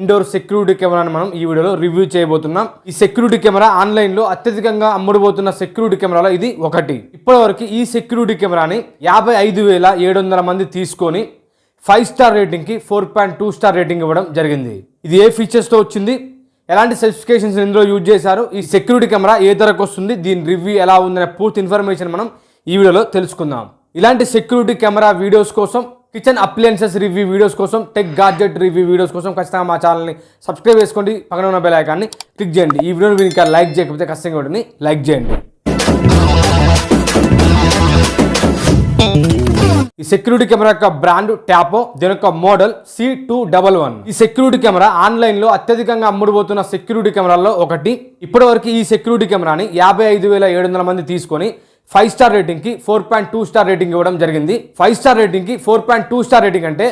Indoor security కెమెరాను మనం ఈ వీడియోలో రివ్యూ చేయబోతున్నాం. ఈ సెక్యూరిటీ కెమెరా ఆన్లైన్లో అత్యధికంగా అమ్ముడుపోతున్న సెక్యూరిటీ కెమెరాలో ఇది ఒకటి. ఇప్పటివరకు ఈ సెక్యూరిటీ కెమెరాని యాభై ఐదు వేల ఏడు వందల మంది తీసుకొని five star రేటింగ్కి four point two star rating ఇవ్వడం జరిగింది. ఇది ఏ ఫీచర్స్తో వచ్చింది? ఎలాంటి స్పెసిఫికేషన్స్ ఇందులో యూజ్ చేశారు? ఈ సెక్యూరిటీ కెమెరా ఏ ధరకు వస్తుంది? దీని రివ్యూ ఎలా ఉందనే పూర్తి ఇన్ఫర్మేషన్ మనం ఈ వీడియోలో తెలుసుకుందాం. ఇలాంటి సెక్యూరిటీ కెమెరా వీడియోస్ కోసం కిచెన్ అప్లయన్సెస్ రివ్యూ వీడియోస్ కోసం టెక్ గాడ్జెట్ రివ్యూ వీడియోస్ కోసం ఖచ్చితంగా మా ఛానల్ని సబ్స్క్రైబ్ చేసుకోండి పక్కన ఉన్న బెల్ ఐకాన్ని క్లిక్ చేయండి ఈ వీడియోని మీరు ఇంకా లైక్ చేయకపోతే ఖచ్చితంగా ఉంటుంది. లైక్ చేయండి. ఈ సెక్యూరిటీ కెమెరా యొక్క బ్రాండ్ ట్యాపో దీని యొక్క model C two double one ఈ సెక్యూరిటీ కెమెరా ఆన్లైన్లో అత్యధికంగా అమ్ముడుపోతున్న సెక్యూరిటీ కెమెరాల్లో ఒకటి. ఇప్పటివరకు ఈ సెక్యూరిటీ కెమెరాని యాభై ఐదు వేల ఏడు వందల మంది తీసుకొని five star రేటింగ్కి four point two star rating ఇవ్వడం జరిగింది. Five star రేటింగ్కి four point two star rating అంటే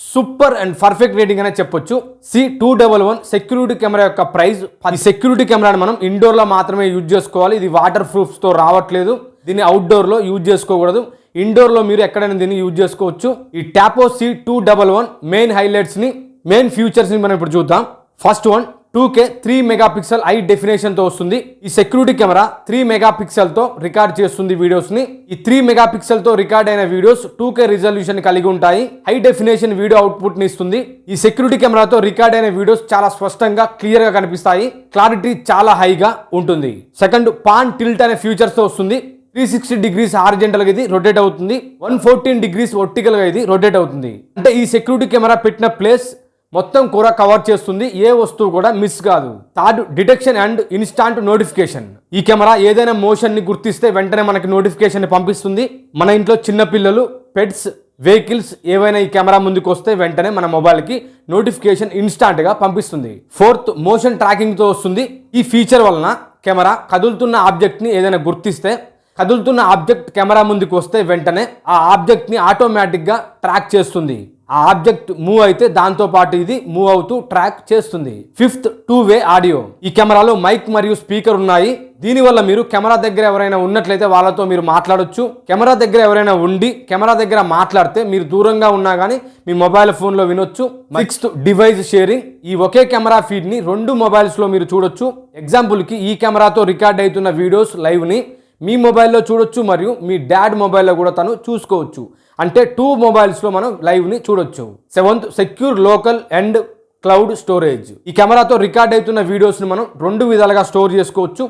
సూపర్ అండ్ పర్ఫెక్ట్ రేటింగ్ అనే చెప్పొచ్చు. C two double one security camera యొక్క ప్రైస్ ఈ సెక్యూరిటీ కెమెరాని మనం ఇండోర్లో మాత్రమే యూజ్ చేసుకోవాలి. ఇది వాటర్ ప్రూఫ్స్తో రావట్లేదు. దీన్ని అవుట్డోర్లో యూజ్ చేసుకోకూడదు. ఇండోర్లో మీరు ఎక్కడైనా దీన్ని యూజ్ చేసుకోవచ్చు. ఈ Tapo C two double one main హైలైట్స్ని main ఫ్యూచర్స్ని మనం ఇప్పుడు చూద్దాం. First one two K three megapixel high డెఫినేషన్తో వస్తుంది. ఈ సెక్యూరిటీ కెమెరా త్రీ మెగాపిక్సెల్తో రికార్డ్ చేస్తుంది వీడియోస్ని ఈ త్రీ మెగాపిక్సెల్తో రికార్డ్ అయిన వీడియోస్ టూ కే రిజల్యూషన్ కలిగి ఉంటాయి. హై డెఫినేషన్ వీడియో అవుట్పుట్ని ఇస్తుంది. ఈ సెక్యూరిటీ కెమెరాతో రికార్డ్ అయిన వీడియోస్ చాలా స్పష్టంగా క్లియర్గా కనిపిస్తాయి. క్లారిటీ చాలా హైగా ఉంటుంది. సెకండ్ పాన్ టిల్ట్ అనే ఫీచర్స్తో వస్తుంది. త్రీ సిక్స్టీ డిగ్రీస్ హార్జెంటల్గా ఇది రొటేట్ అవుతుంది. వన్ ఫోర్టీన్ డిగ్రీస్గా ఇది రొటేట్ అవుతుంది. అంటే ఈ సెక్యూరిటీ కెమెరా పెట్టిన ప్లేస్ మొత్తం కూర కవర్ చేస్తుంది ఏ వస్తువు కూడా మిస్ కాదు. Third detection and instant notification. ఈ కెమెరా ఏదైనా మోషన్ని గుర్తిస్తే వెంటనే మనకి నోటిఫికేషన్ పంపిస్తుంది. మన ఇంట్లో చిన్నపిల్లలు పెట్స్ వెహికల్స్ ఏవైనా ఈ కెమెరా ముందుకు వస్తే వెంటనే మన మొబైల్కి నోటిఫికేషన్ ఇన్స్టాంట్గా పంపిస్తుంది. ఫోర్త్ మోషన్ ట్రాకింగ్తో వస్తుంది. ఈ ఫీచర్ వలన కెమెరా కదులుతున్న ఆబ్జెక్ట్ని ఏదైనా గుర్తిస్తే కదులుతున్న ఆబ్జెక్ట్ కెమెరా ముందుకు వస్తే వెంటనే ఆ ఆబ్జెక్ట్ని ఆటోమేటిక్గా ట్రాక్ చేస్తుంది. ఆ ఆబ్జెక్ట్ మూవ్ అయితే దాంతో పాటు ఇది మూవ్ అవుతూ ట్రాక్ చేస్తుంది. Fifth two way audio. ఈ కెమెరాలో మైక్ మరియు స్పీకర్ ఉన్నాయి. దీనివల్ల మీరు కెమెరా దగ్గర ఎవరైనా ఉన్నట్లయితే వాళ్ళతో మీరు మాట్లాడొచ్చు. కెమెరా దగ్గర ఎవరైనా ఉండి కెమెరా దగ్గర మాట్లాడితే మీరు దూరంగా ఉన్నా కానీ మీ మొబైల్ ఫోన్లో వినొచ్చు. Next device sharing. ఈ ఒకే కెమెరా ఫీడ్ని రెండు మొబైల్స్లో మీరు చూడొచ్చు. ఎగ్జాంపుల్కి ఈ కెమెరాతో రికార్డ్ అవుతున్న వీడియోస్ లైవ్ని మీ మొబైల్లో చూడొచ్చు మరియు మీ డాడ్ మొబైల్లో కూడా తను చూసుకోవచ్చు. అంటే టూ మొబైల్స్లో మనం లైవ్ని చూడొచ్చు. Seventh secure local and cloud storage ఈ కెమెరాతో రికార్డ్ అవుతున్న వీడియోస్ని మనం రెండు విధాలుగా స్టోర్ చేసుకోవచ్చు.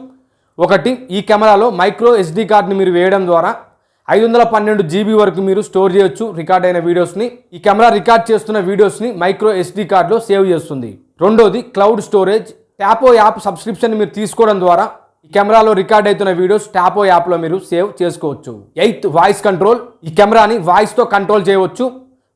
ఒకటి ఈ కెమెరాలో మైక్రో ఎస్డి కార్డ్ని మీరు వేయడం ద్వారా ఐదు వందల పన్నెండు జీబీ వరకు మీరు స్టోర్ చేయొచ్చు రికార్డ్ అయిన వీడియోస్ని ఈ కెమెరా రికార్డ్ చేస్తున్న వీడియోస్ని మైక్రో ఎస్డి కార్డ్లో సేవ్ చేస్తుంది. రెండోది cloud storage Tapo app subscription మీరు తీసుకోవడం ద్వారా కెమెరాలో రికార్డ్ అవుతున్న వీడియోస్ టాపో యాప్లో మీరు సేవ్ చేసుకోవచ్చు. Eighth voice control. ఈ కెమెరాని వాయిస్తో కంట్రోల్ చేయవచ్చు.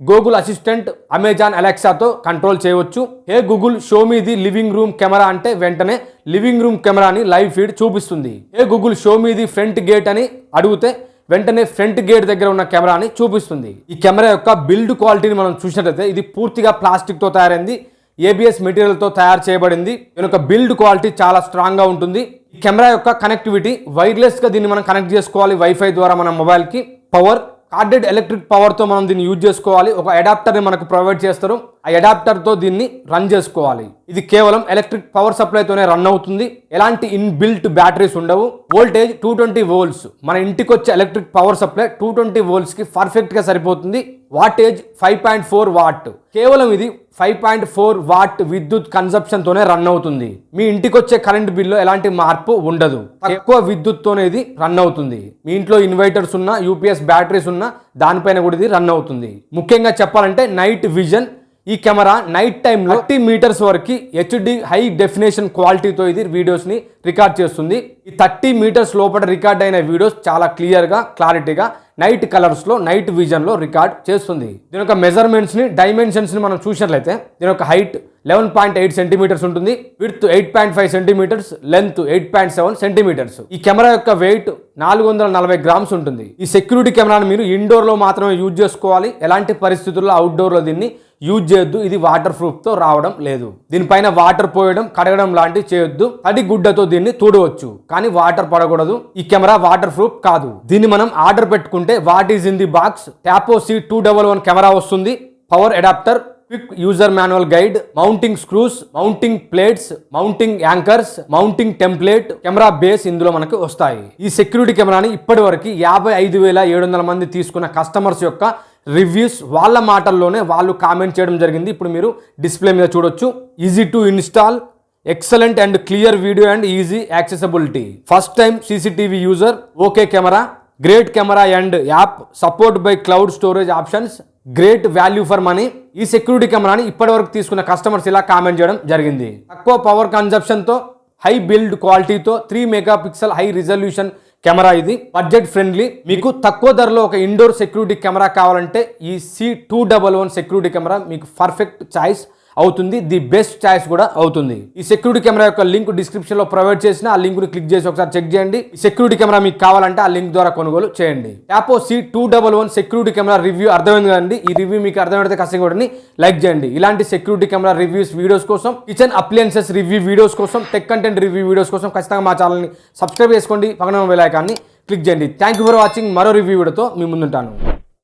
గూగుల్ అసిస్టెంట్ అమెజాన్ అలెక్సాతో కంట్రోల్ చేయవచ్చు. Hey Google show me the living room camera అంటే వెంటనే లివింగ్ రూమ్ కెమెరాని లైవ్ ఫీడ్ చూపిస్తుంది. Hey Google show me the front gate అని అడిగితే వెంటనే ఫ్రంట్ గేట్ దగ్గర ఉన్న కెమెరాని చూపిస్తుంది. ఈ కెమెరా యొక్క బిల్డ్ క్వాలిటీని మనం చూసినట్లయితే ఇది పూర్తిగా ప్లాస్టిక్తో తయారైంది. ఏబిఎస్ మెటీరియల్తో తయారు చేయబడింది. దీని యొక్క బిల్డ్ క్వాలిటీ చాలా స్ట్రాంగ్గా ఉంటుంది. ఈ కెమెరా యొక్క కనెక్టివిటీ వైర్లెస్గా దీన్ని మనం కనెక్ట్ చేసుకోవాలి వైఫై ద్వారా మన మొబైల్కి పవర్ కార్డెడ్ ఎలక్ట్రిక్ పవర్తో మనం దీన్ని యూజ్ చేసుకోవాలి. ఒక అడాప్టర్ని మనకు ప్రొవైడ్ చేస్తారు. ఆ అడాప్టర్తో దీన్ని రన్ చేసుకోవాలి. ఇది కేవలం ఎలక్ట్రిక్ పవర్ సప్లైతోనే రన్ అవుతుంది. ఎలాంటి ఇన్బిల్ట్ బ్యాటరీస్ ఉండవు. Voltage two twenty volts. మన ఇంటికి వచ్చే electric power supply two twenty వోల్ట్స్కి పర్ఫెక్ట్గా సరిపోతుంది. Wattage five point four watt. కేవలం ఇది ఫైవ్ పాయింట్ ఫోర్ వాట్ విద్యుత్ కన్సప్షన్తోనే రన్ అవుతుంది. మీ ఇంటికి వచ్చే కరెంట్ బిల్లో ఎలాంటి మార్పు ఉండదు. తక్కువ విద్యుత్తోనే ఇది రన్ అవుతుంది. మీ ఇంట్లో ఇన్వర్టర్స్ ఉన్నా యూపీఎస్ బ్యాటరీస్ ఉన్నా దానిపైన కూడా ఇది రన్ అవుతుంది. ముఖ్యంగా చెప్పాలంటే నైట్ విజన్ ఈ కెమెరా నైట్ టైంలో థర్టీ మీటర్స్ వరకు హెచ్డి హై డెఫినేషన్ క్వాలిటీతో ఇది వీడియోస్ని రికార్డ్ చేస్తుంది. ఈ థర్టీ మీటర్స్ లోపల రికార్డ్ అయిన వీడియోస్ చాలా క్లియర్గా క్లారిటీగా నైట్ కలర్స్లో నైట్ విజన్లో రికార్డ్ చేస్తుంది. దీని యొక్క మెజర్మెంట్స్ని డైమెన్షన్స్ని మనం చూసినట్లయితే దీని యొక్క height eleven point eight centimetres ఉంటుంది. Width eight point five centimetres length eight point seven centimetres. ఈ కెమెరా యొక్క వెయిట్ నాలుగు వందల నలభై గ్రామ్స్ ఉంటుంది. ఈ సెక్యూరిటీ కెమెరాను మీరు ఇండోర్లో మాత్రమే యూజ్ చేసుకోవాలి. ఎలాంటి పరిస్థితుల్లో అవుట్డోర్లో దీన్ని యూజ్ చేయొద్దు. ఇది వాటర్ ప్రూఫ్తో రావడం లేదు. దీనిపైన వాటర్ పోయడం కడగడం లాంటివి చేయొద్దు. తడి గుడ్డతో దీన్ని తూడవచ్చు. కానీ వాటర్ పడకూడదు. ఈ కెమెరా వాటర్ ప్రూఫ్ కాదు. దీన్ని మనం ఆర్డర్ పెట్టుకుంటే what is in the box Tapo C two double one camera వస్తుంది. Power adapter quick user manual guide mounting screws mounting plates mounting anchors mounting template camera base ఇందులో మనకు వస్తాయి. ఈ security కెమెరాని ఇప్పటి వరకు యాభై ఐదు వేల ఏడు వందల మంది తీసుకున్న కస్టమర్స్ యొక్క రివ్యూస్ వాళ్ళ మాటల్లోనే వాళ్ళు కామెంట్ చేయడం జరిగింది. ఇప్పుడు మీరు డిస్ప్లే మీద చూడొచ్చు. Easy to install excellent and clear video and easy accessibility first time CCTV user okay camera great camera and app support by cloud storage options great value for money ఈ security కెమెరాని ఇప్పటివరకు తీసుకున్న customers ఇలా comment చేయడం జరిగింది. తక్కువ power కన్జప్షన్తో high build క్వాలిటీతో three megapixel high resolution camera ఇది. Budget friendly. మీకు తక్కువ ధరలో ఒక ఇండోర్ సెక్యూరిటీ కెమెరా కావాలంటే ఈ C two double one security camera మీకు పర్ఫెక్ట్ చాయిస్. అవుతుంది. ది బెస్ట్ ఛాయిస్ కూడా అవుతుంది. ఈ సెక్యూరిటీ కెమెరా యొక్క లింక్ డిస్క్రిప్షన్లో ప్రొవైడ్ చేసిన ఆ లింక్ని క్లిక్ చేసి ఒకసారి చెక్ చేయండి. ఈ సెక్యూరిటీ కెమెరా మీకు కావాలంటే ఆ లింక్ ద్వారా కొనుగోలు చేయండి. Tapo C two double one security camera review అర్థమైంది కదండి. ఈ రివ్యూ మీకు అర్థమైతే ఖచ్చితంగా కూడా లైక్ చేయండి. ఇలాంటి సెక్యూరిటీ కెమెరా రివ్యూస్ వీడియోస్ కోసం కిచెన్ అప్లయన్సెస్ రివ్యూ వీడియోస్ కోసం టెక్ కంటెంట్ రివ్యూ వీడియోస్ కోసం ఖచ్చితంగా మా ఛానల్ని సబ్స్క్రైబ్ చేసుకోండి. పక్కన బెల్ ఐకాన్ని క్లిక్ చేయండి. థ్యాంక్ యూ ఫర్ వాచింగ్ మరో రివ్యూ వీడియోతో మీ ముందుంటాను.